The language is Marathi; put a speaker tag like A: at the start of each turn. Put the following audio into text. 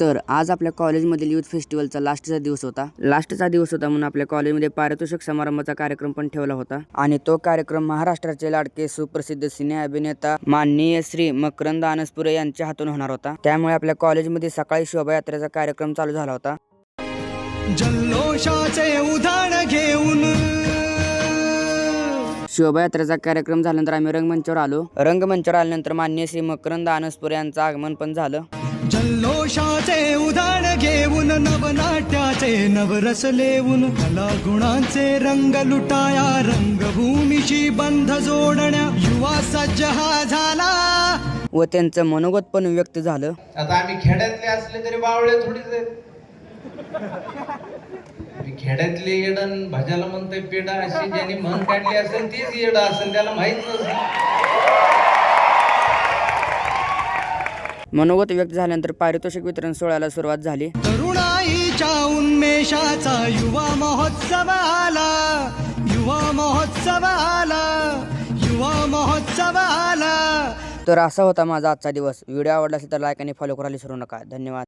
A: तर आज आपल्या कॉलेजमधील युथ फेस्टिवलचा लास्टचा दिवस होता. लास्टचा दिवस होता म्हणून आपल्या कॉलेजमध्ये पारितोषिक समारंभाचा कार्यक्रम पण ठेवला होता. आणि तो कार्यक्रम महाराष्ट्राचे लाडके सुप्रसिद्ध सिने अभिनेता माननीय श्री मकरंद आनसपुरे यांच्या हातून होणार होता. त्यामुळे आपल्या कॉलेजमध्ये सकाळी शोभायात्रेचा कार्यक्रम चालू झाला होता.
B: जल्लोषाचे उधाण घेऊन.
A: शोभायात्रेचा कार्यक्रम झाल्यानंतर आम्ही रंगमंचावर आलो. रंगमंचावर आल्यानंतर मान्य श्री मकरंद आनसपुरे यांचं आगमन पण झालं.
B: जल्लोषाचे उधाण घेऊन नवनाट्याचे नवरस लेवून कला गुणांचे रंग लुटाया रंगभूमीशी बंध जोडण्या युवा सज्ज हा झाला.
A: व त्यांचं मनोगत पण व्यक्त झालं.
C: आता आम्ही खेड्यातले असले तरी बावळे थोडीच आम्ही खेड्यातले येडन भाज्याला म्हणतोय पेडा अशी ज्यांनी मन काढली असेल तीच येडा असेल त्याला माहीत नसेल
A: मनोगत व्यक्त झाल्यानंतर पारितोषिक वितरण सोहळ्याला सुरुवात झाली.
B: तरुणाईच्या उन्मेषाचा युवा महोत्सव आला. युवा महोत्सव आला. युवा महोत्सव आला.
A: तर असा होता माझा आजचा दिवस. व्हिडिओ आवडला असेल तर लाईक आणि फॉलो करायला विसरू नका. धन्यवाद.